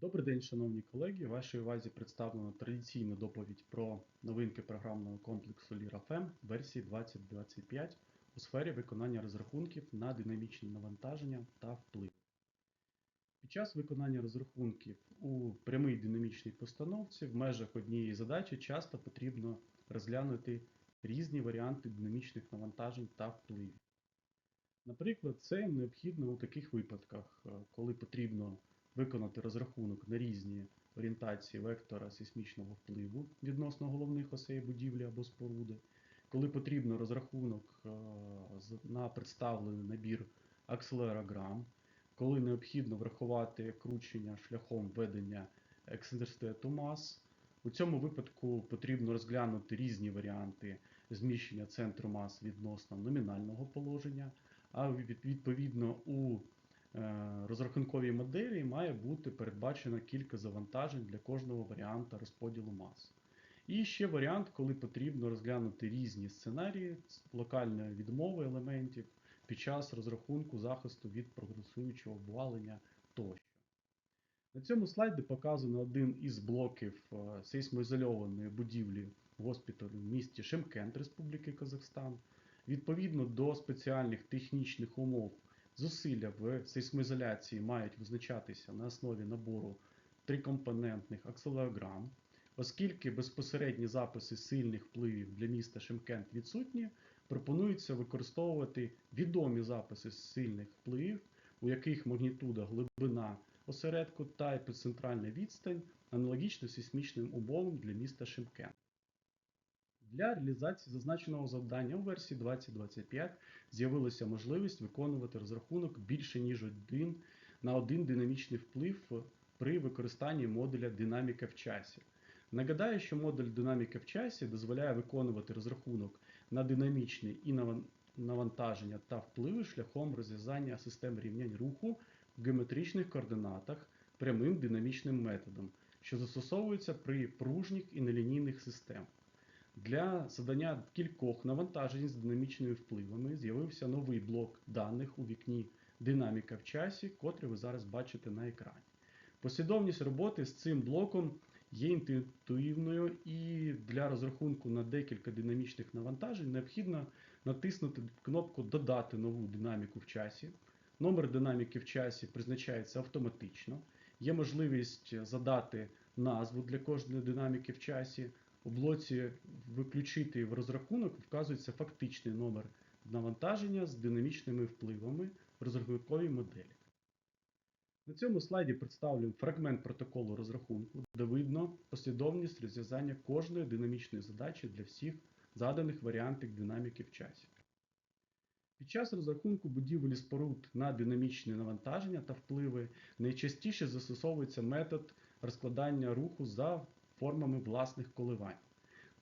Добрий день, шановні колеги. Вашій увазі представлено традиційну доповідь про новинки програмного комплексу LIRA-FEM версії 2025 у сфері виконання розрахунків на динамічні навантаження та вплив. Під час виконання розрахунків у прямій динамічній постановці в межах однієї задачі часто потрібно розглянути різні варіанти динамічних навантажень та впливів. Наприклад, це необхідно у таких випадках, е, коли потрібно виконати розрахунок на різні орієнтації вектора сейсмічного впливу відносно головних осей будівлі або споруди, коли потрібно розрахунок е, на представлений набір акселерограм, коли необхідно врахувати кручення шляхом введення ексцентриситету мас. У цьому випадку потрібно розглянути різні варіанти зміщення центру мас відносно номінального положення, а відповідно у розрахунковій моделі має бути передбачено кілька завантажень для кожного варіанта розподілу мас. І ще варіант, коли потрібно розглянути різні сценарії локальної відмови елементів під час розрахунку захисту від прогресуючого обвалення тощо. На цьому слайді показано один із блоків е, сейсмоізольованої будівлі госпіталю в місті Шимкент Республіки Казахстан. Відповідно до спеціальних технічних умов, зусилля в сейсмоізоляції мають визначатися на основі набору трикомпонентних акселеограм. Оскільки безпосередні записи сильних впливів для міста Шимкент відсутні, пропонується використовувати відомі записи сильних впливів, у яких магнітуда глибина осередку та епіцентральна відстань аналогічно сейсмічним умовам для міста Шимкент. Для реалізації зазначеного завдання у версії 2025 з'явилася можливість виконувати розрахунок більше ніж один на один динамічний вплив при використанні модуля динаміка в часі. Нагадаю, що модуль динаміка в часі дозволяє виконувати розрахунок на динамічні і навантаження та впливи шляхом розв'язання систем рівнянь руху в геометричних координатах прямим динамічним методом, що застосовується при пружніх і нелінійних системах. Для задання кількох навантажень з динамічними впливами з'явився новий блок даних у вікні Динаміка в часі, котрий ви зараз бачите на екрані. Послідовність роботи з цим блоком є інтуїтивною і для розрахунку на декілька динамічних навантажень необхідно натиснути кнопку Додати нову динаміку в часі. Номер динаміки в часі призначається автоматично. Є можливість задати назву для кожної динаміки в часі. У блоці Виключити в розрахунок вказується фактичний номер навантаження з динамічними впливами в розрахунковій моделі. На цьому слайді представлю фрагмент протоколу розрахунку, де видно послідовність розв'язання кожної динамічної задачі для всіх заданих варіантів динаміки в часі. Під час розрахунку будівель споруд на динамічні навантаження та впливи найчастіше застосовується метод розкладання руху за формами власних коливань.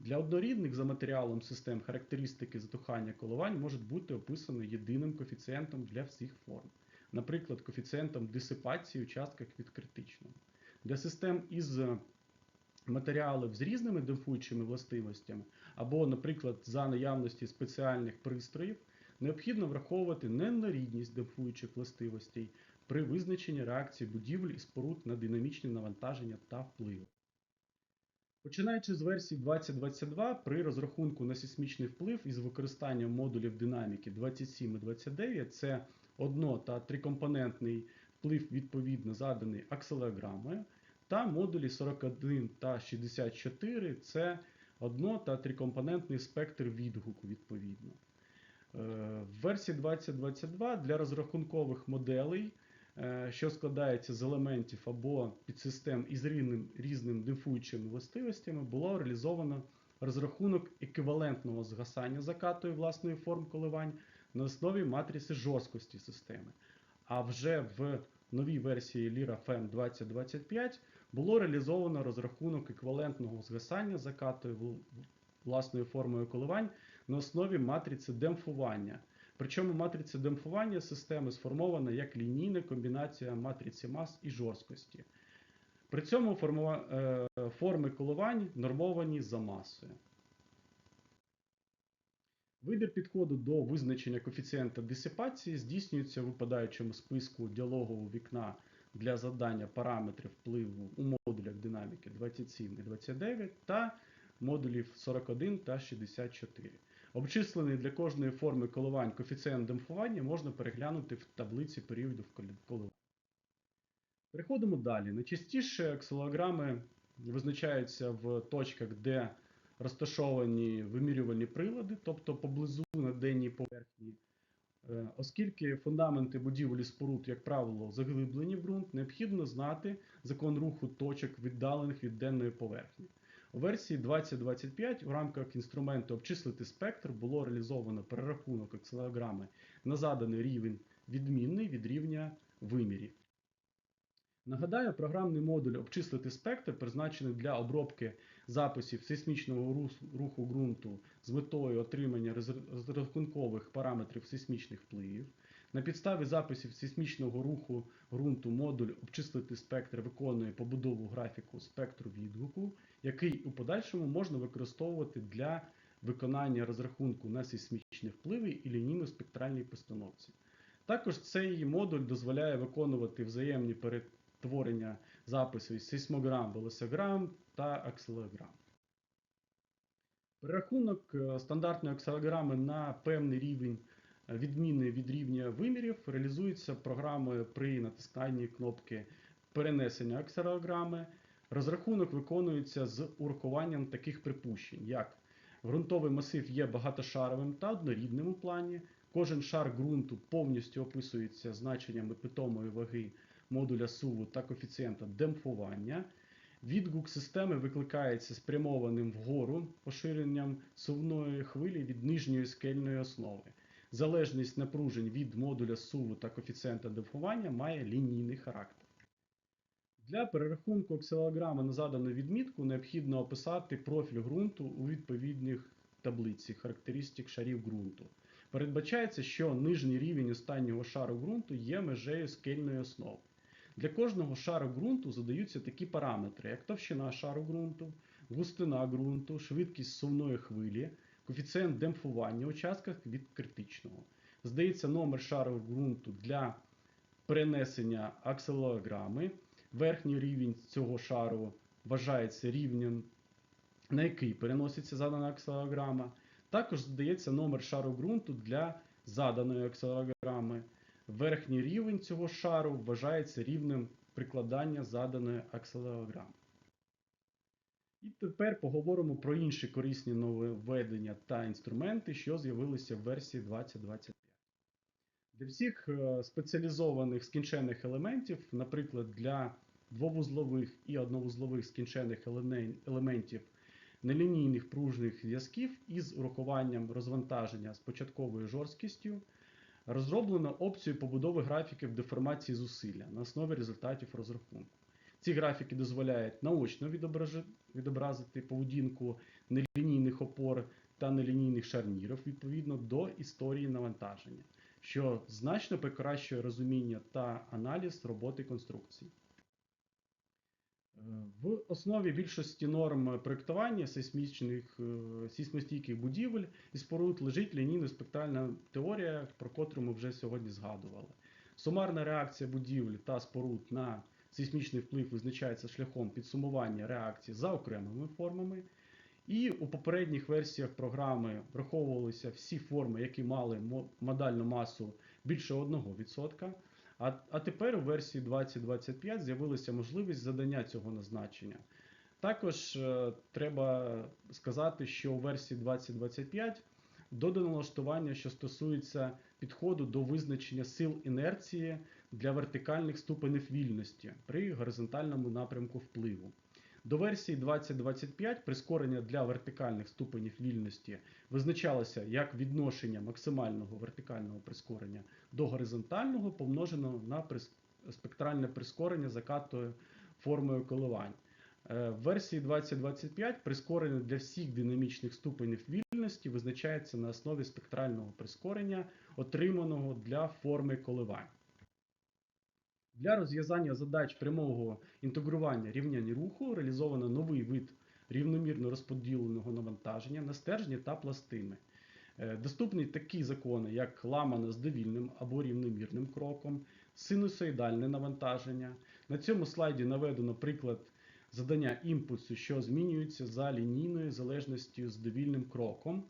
Для однорідних за матеріалом систем характеристики затухання коливань можуть бути описані єдиним коефіцієнтом для всіх форм, наприклад, коефіцієнтом дисипації у частках від критичного. Для систем із е, матеріалів з різними демпфуючими властивостями, або, наприклад, за наявності спеціальних пристроїв, необхідно враховувати ненарідність демпфуючих властивостей при визначенні реакції будівель і споруд на динамічні навантаження та впливи. Починаючи з версії 2022, при розрахунку на сейсмічний вплив із використанням модулів динаміки 27 і 29, це одно- та трикомпонентний вплив відповідно заданий акселеограмою, та модулі 41 та 64 це одно- та трикомпонентний спектр відгуку відповідно. Е, В версії 2022 для розрахункових моделей, що складається з елементів або підсистем із різним, різним дифуючими властивостями, було реалізовано розрахунок еквівалентного згасання закатої власної форм коливань на основі матриці жорсткості системи. А вже в новій версії Lira FEM 2025 було реалізовано розрахунок еквівалентного згасання закатої вл- власною формою коливань на основі матриці демпфування. Причому матриця демпфування системи сформована як лінійна комбінація матриці мас і жорсткості. При цьому е, форми коливань нормовані за масою. Вибір підходу до визначення коефіцієнта дисипації здійснюється в випадаючому списку діалогового вікна для задання параметрів впливу у модулях динаміки 27 і 29 та модулів 41 та 64. Обчислений для кожної форми коливань коефіцієнт демпфування можна переглянути в таблиці періодів коливань. Переходимо далі. Найчастіше акселограми визначаються в точках, де розташовані вимірювальні прилади, тобто поблизу на денній поверхні. Е, Оскільки фундаменти будівлі споруд, як правило, заглиблені в ґрунт, необхідно знати закон руху точок, віддалених від денної поверхні. У версії 2025 у рамках інструменту обчислити спектр було реалізовано перерахунок акселограми на заданий рівень відмінний від рівня вимірів. Нагадаю, програмний модуль обчислити спектр призначений для обробки записів сейсмічного руху ґрунту з метою отримання розрахункових параметрів сейсмічних впливів. На підставі записів сейсмічного руху ґрунту модуль обчислити спектр виконує побудову графіку спектру відгуку, який у подальшому можна використовувати для виконання розрахунку на сейсмічні впливи і лінійно-спектральній постановці. Також цей модуль дозволяє виконувати взаємні перетворення запису із сейсмограм, велосограм та акселограм. Перерахунок е, стандартної акселограми на певний рівень відмінний від рівня вимірів реалізується програмою при натисканні кнопки перенесення акселограми. Розрахунок виконується з урахуванням таких припущень, як ґрунтовий масив є багатошаровим та однорідним у плані. Кожен шар ґрунту повністю описується значеннями питомої ваги модуля суву та коефіцієнта демпфування. Відгук системи викликається спрямованим вгору поширенням сувної хвилі від нижньої скельної основи. Залежність напружень від модуля суву та коефіцієнта демпфування має лінійний характер. Для перерахунку акселограми на задану відмітку необхідно описати профіль ґрунту у відповідних таблиці характеристик шарів ґрунту. Передбачається, що нижній рівень останнього шару ґрунту є межею скельної основи. Для кожного шару ґрунту задаються такі параметри, як товщина шару ґрунту, густина ґрунту, швидкість сувної хвилі, коефіцієнт демпфування у частках від критичного. Здається номер шару ґрунту для перенесення акселограми. Верхній рівень цього шару вважається рівнем, на який переноситься задана акселограма. Також задається номер шару ґрунту для заданої акселограми. Верхній рівень цього шару вважається рівнем прикладання заданої акселограми. І тепер поговоримо про інші корисні нововведення та інструменти, що з'явилися в версії 2025. Для всіх е, спеціалізованих скінчених елементів, наприклад, для двовузлових і одновузлових скінчених елементів нелінійних пружних зв'язків із урахуванням розвантаження з початковою жорсткістю, розроблено опцію побудови графіків деформації зусилля на основі результатів розрахунку. Ці графіки дозволяють наочно відобразити поведінку нелінійних опор та нелінійних шарнірів відповідно до історії навантаження, що значно покращує розуміння та аналіз роботи конструкції. В основі більшості норм проєктування сейсмічних, е, сейсмостійких будівель і споруд лежить лінійно-спектральна теорія, про котру ми вже сьогодні згадували. Сумарна реакція будівель та споруд на сейсмічний вплив визначається шляхом підсумування реакцій за окремими формами. І у попередніх версіях програми враховувалися всі форми, які мали модальну масу більше 1%. А, а тепер у версії 2025 з'явилася можливість задання цього назначення. Також е, треба сказати, що у версії 2025 додано налаштування, що стосується підходу до визначення сил інерції для вертикальних ступенів вільності при горизонтальному напрямку впливу. До версії 2025 прискорення для вертикальних ступенів вільності визначалося як відношення максимального вертикального прискорення до горизонтального помноженого на спектральне прискорення закатою формою коливань. Е, В версії 2025 прискорення для всіх динамічних ступенів вільності визначається на основі спектрального прискорення, отриманого для форми коливань. Для розв'язання задач прямого інтегрування рівнянь руху реалізовано новий вид рівномірно розподіленого навантаження на стержні та пластини. Е, Доступні такі закони, як ламана з довільним або рівномірним кроком, синусоїдальне навантаження, На цьому слайді наведено приклад задання імпульсу, що змінюється за лінійною залежністю з довільним кроком.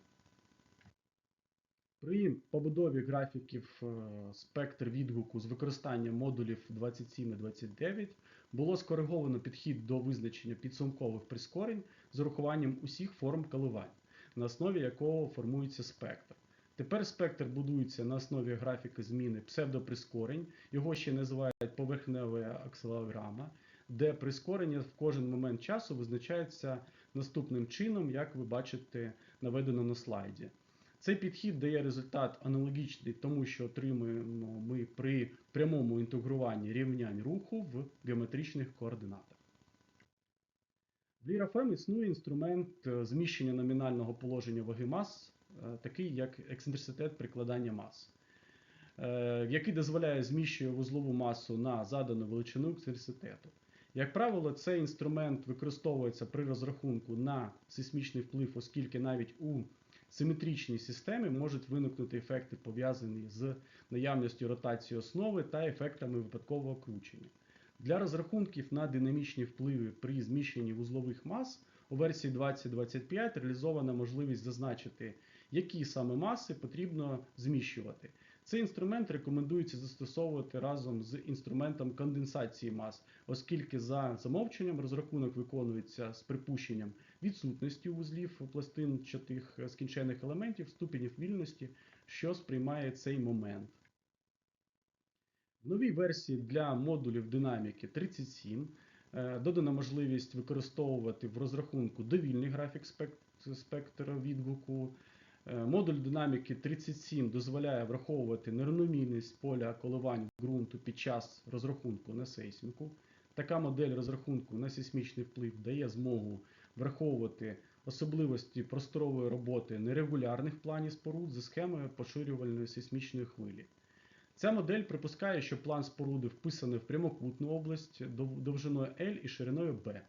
При побудові графіків е, спектр відгуку з використанням модулів 27 і 29 було скориговано підхід до визначення підсумкових прискорень з урахуванням усіх форм коливань, на основі якого формується спектр. Тепер спектр будується на основі графіки зміни псевдоприскорень, його ще називають поверхнева акселерограма, де прискорення в кожен момент часу визначається наступним чином, як ви бачите наведено на слайді. Цей підхід дає результат аналогічний тому, що отримуємо ми при прямому інтегруванні рівнянь руху в геометричних координатах. В LIRAFM існує інструмент е, зміщення номінального положення ваги мас, е, такий як ексцентриситет прикладання мас, е, який дозволяє зміщує вузлову масу на задану величину ексцентриситету. Як правило, цей інструмент використовується при розрахунку на сейсмічний вплив, оскільки навіть у симетричній системі можуть виникнути ефекти, пов'язані з наявністю ротації основи та ефектами випадкового кручення. Для розрахунків на динамічні впливи при зміщенні вузлових мас у версії 2025 реалізована можливість зазначити, які саме маси потрібно зміщувати. Цей інструмент рекомендується застосовувати разом з інструментом конденсації мас, оскільки за замовченням розрахунок виконується з припущенням відсутності вузлів пластинчатих скінчених елементів ступенів вільності, що сприймає цей момент. В новій версії для модулів динаміки 37 е, додана можливість використовувати в розрахунку довільний графік спек- спектра відгуку. Е, Модуль динаміки 37 дозволяє враховувати нерівномірність поля коливань ґрунту під час розрахунку на сейсміку. Така модель розрахунку на сейсмічний вплив дає змогу враховувати особливості просторової роботи нерегулярних планів споруд за схемою поширювальної сейсмічної хвилі. Ця модель припускає, що план споруди вписаний в прямокутну область довжиною L і шириною B.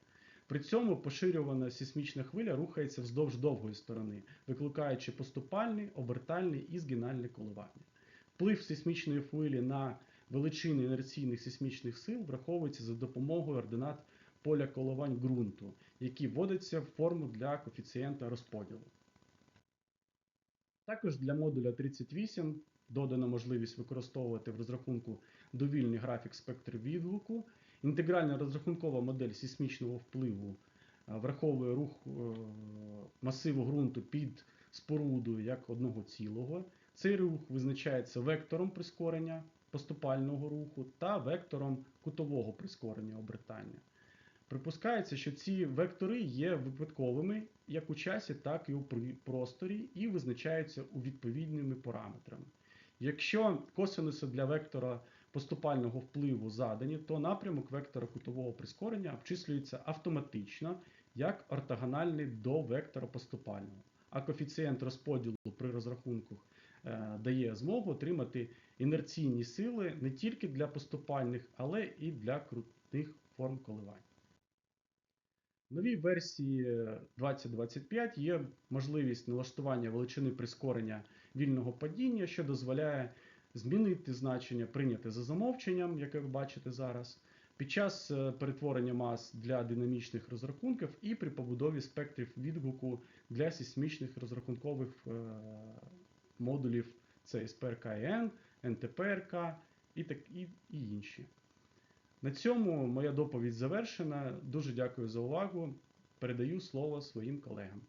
При цьому поширювана сейсмічна хвиля рухається вздовж довгої сторони, викликаючи поступальний, обертальний і згинальний коливання. Вплив сейсмічної хвилі на величини інерційних сейсмічних сил враховується за допомогою ординат поля коливань ґрунту, які вводяться в форму для коефіцієнта розподілу. Також для модуля 38 додана можливість використовувати в розрахунку довільний графік спектру відгуку. Інтегральна розрахункова модель сейсмічного впливу враховує рух е, масиву ґрунту під спорудою як одного цілого. Цей рух визначається вектором прискорення поступального руху та вектором кутового прискорення обертання. Припускається, що ці вектори є випадковими як у часі, так і у просторі і визначаються у відповідними параметрами. Якщо косинуси для вектора поступального впливу задані, то напрямок вектора кутового прискорення обчислюється автоматично як ортогональний до вектора поступального. А коефіцієнт розподілу при розрахунку е, дає змогу отримати інерційні сили не тільки для поступальних, але і для крутих форм коливань. В новій версії 2025 є можливість налаштування величини прискорення вільного падіння, що дозволяє змінити значення, прийняте за замовченням, яке ви бачите зараз, під час е, перетворення мас для динамічних розрахунків і при побудові спектрів відгуку для сейсмічних розрахункових е, модулів CSPRK-N, NTPRK і, так, і, і інші. На цьому моя доповідь завершена. Дуже дякую за увагу. Передаю слово своїм колегам.